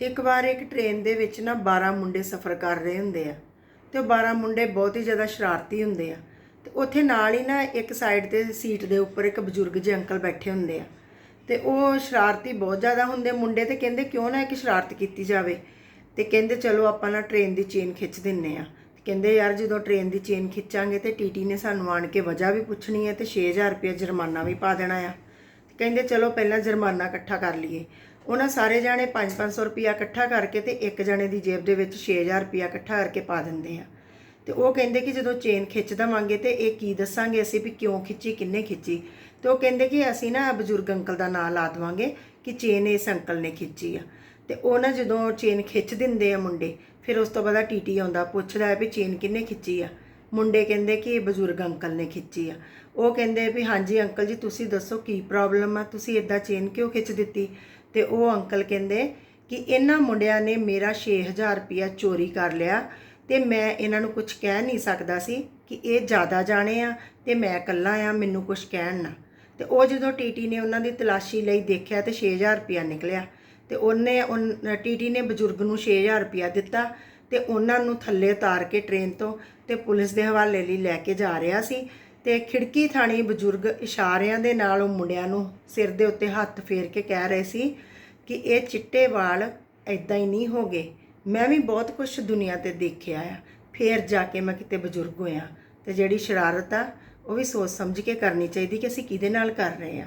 ਇੱਕ ਵਾਰ ਇੱਕ ਟ੍ਰੇਨ ਦੇ ਵਿੱਚ ਨਾ 12 ਮੁੰਡੇ ਸਫ਼ਰ ਕਰ ਰਹੇ ਹੁੰਦੇ ਆ ਤੇ ਉਹ 12 ਮੁੰਡੇ ਬਹੁਤ ਹੀ ਜ਼ਿਆਦਾ ਸ਼ਰਾਰਤੀ ਹੁੰਦੇ ਆ ਤੇ ਉੱਥੇ ਨਾਲ ਹੀ ਨਾ ਇੱਕ ਸਾਈਡ ਤੇ ਸੀਟ ਦੇ ਉੱਪਰ ਇੱਕ ਬਜ਼ੁਰਗ ਜਿਹੇ ਅੰਕਲ ਬੈਠੇ ਹੁੰਦੇ ਆ ਤੇ ਉਹ ਸ਼ਰਾਰਤੀ ਬਹੁਤ ਜ਼ਿਆਦਾ ਹੁੰਦੇ ਮੁੰਡੇ ਤੇ ਕਹਿੰਦੇ ਕਿਉਂ ਨਾ ਇੱਕ ਸ਼ਰਾਰਤ ਕੀਤੀ ਜਾਵੇ ਤੇ ਕਹਿੰਦੇ ਚਲੋ ਆਪਾਂ ਨਾ ਟ੍ਰੇਨ ਦੀ ਚੇਨ ਖਿੱਚ ਦਿੰਨੇ ਆ। ਕਹਿੰਦੇ ਯਾਰ ਜਦੋਂ ਟ੍ਰੇਨ ਦੀ ਚੇਨ ਖਿੱਚਾਂਗੇ ਤੇ ਟੀਟੀ ਨੇ ਸਾਨੂੰ ਆਣ ਕੇ ਵਜ੍ਹਾ ਵੀ ਪੁੱਛਣੀ ਹੈ ਤੇ 6000 ਰੁਪਏ ਜੁਰਮਾਨਾ ਵੀ ਪਾ ਦੇਣਾ ਆ। ਕਹਿੰਦੇ ਚਲੋ ਪਹਿਲਾਂ ਜੁਰਮਾਨਾ ਇਕੱਠਾ ਕਰ ਲਈਏ। ਉਹਨਾਂ ਸਾਰੇ ਜਾਣੇ 5-500 ਰੁਪਿਆ ਇਕੱਠਾ ਕਰਕੇ ਤੇ ਇੱਕ ਜਣੇ ਦੀ ਜੇਬ ਦੇ ਵਿੱਚ 6000 ਰੁਪਿਆ ਇਕੱਠਾ ਕਰਕੇ ਪਾ ਦਿੰਦੇ ਆ। ਤੇ ਉਹ ਕਹਿੰਦੇ ਕਿ ਜਦੋਂ ਚੇਨ ਖਿੱਚ ਦਵਾਂਗੇ ਤੇ ਇਹ ਕੀ ਦੱਸਾਂਗੇ ਅਸੀਂ ਵੀ ਕਿਉਂ ਖਿੱਚੀ, ਕਿੰਨੇ ਖਿੱਚੀ? ਤੇ ਉਹ ਕਹਿੰਦੇ ਕਿ ਅਸੀਂ ਨਾ ਬਜ਼ੁਰਗ ਅੰਕਲ ਦਾ ਨਾਂ ਲਾ ਦਵਾਂਗੇ ਕਿ ਚੇਨ ਇਸ ਅੰਕਲ ਨੇ ਖਿੱਚੀ ਆ। ਤੇ ਉਹ ਨਾ ਜਦੋਂ ਚੇਨ ਖਿੱਚ ਦਿੰਦੇ ਆ ਮੁੰਡੇ, ਫਿਰ ਉਸ ਤੋਂ ਬਾਅਦ ਟੀਟੀ ਆਉਂਦਾ, ਪੁੱਛਦਾ ਹੈ ਵੀ ਚੇਨ ਕਿੰਨੇ ਖਿੱਚੀ ਆ? ਮੁੰਡੇ ਕਹਿੰਦੇ ਕਿ ਇਹ ਬਜ਼ੁਰਗ ਅੰਕਲ ਨੇ ਖਿੱਚੀ ਆ। ਉਹ ਕਹਿੰਦੇ ਵੀ ਹਾਂਜੀ ਅੰਕਲ ਜੀ, ਤੁਸੀਂ ਦੱਸੋ ਕੀ ਪ੍ਰੋਬਲਮ ਆ? ਤੁਸੀਂ ਇਦਾਂ ਚੇਨ ਕਿਉਂ ਖਿੱਚ ਦਿੱਤੀ? ਤੇ ਉਹ ਅੰਕਲ ਕਹਿੰਦੇ ਕਿ ਇਹਨਾਂ ਮੁੰਡਿਆਂ ਨੇ ਮੇਰਾ 6000 ਰੁਪਇਆ ਚੋਰੀ ਕਰ ਲਿਆ ਤੇ ਮੈਂ ਇਹਨਾਂ ਨੂੰ ਕੁਝ ਕਹਿ ਨਹੀਂ ਸਕਦਾ ਸੀ ਕਿ ਇਹ ਜ਼ਿਆਦਾ ਜਾਣੇ ਆ ਤੇ ਮੈਂ ਇਕੱਲਾ ਆ, ਮੈਨੂੰ ਕੁਝ ਕਹਿਣ ਨਾ। ਤੇ ਉਹ ਜਦੋਂ ਟੀਟੀ ਨੇ ਉਹਨਾਂ ਦੀ ਤਲਾਸ਼ੀ ਲਈ ਦੇਖਿਆ ਤੇ 6000 ਰੁਪਇਆ ਨਿਕਲਿਆ ਤੇ ਉਹਨੇ ਉਨ- ਟੀਟੀ ਨੇ ਬਜ਼ੁਰਗ ਨੂੰ 6000 ਰੁਪਇਆ ਦਿੱਤਾ ਤੇ ਉਹਨਾਂ ਨੂੰ ਥੱਲੇ ਉਤਾਰ ਕੇ ਟ੍ਰੇਨ ਤੋਂ ਤੇ ਪੁਲਿਸ ਦੇ ਹਵਾਲੇ ਲਈ ਲੈ ਕੇ ਜਾ ਰਿਹਾ ਸੀ ਤੇ ਖਿੜਕੀ ਥਾਣੀ ਬਜ਼ੁਰਗ ਇਸ਼ਾਰਿਆਂ ਦੇ ਨਾਲ ਉਹ ਮੁੰਡਿਆਂ ਨੂੰ ਸਿਰ ਦੇ ਉੱਤੇ ਹੱਥ ਫੇਰ ਕੇ ਕਹਿ ਰਹੇ ਸੀ ਕਿ ਇਹ ਚਿੱਟੇ ਵਾਲ ਐਦਾਂ ਹੀ ਨਹੀਂ ਹੋਗੇ। ਮੈਂ ਵੀ ਬਹੁਤ ਕੁਝ ਦੁਨੀਆ ਤੇ ਦੇਖਿਆ ਆ। ਫੇਰ ਜਾ ਕੇ ਮੈਂ ਕਿਤੇ ਬਜ਼ੁਰਗ ਹੋਇਆ ਤੇ ਜਿਹੜੀ ਸ਼ਰਾਰਤ ਆ, ਉਹ ਵੀ ਸੋਚ ਸਮਝ ਕੇ ਕਰਨੀ ਚਾਹੀਦੀ ਕਿ ਅਸੀਂ ਕਿਹਦੇ ਨਾਲ ਕਰ ਰਹੇ ਆ।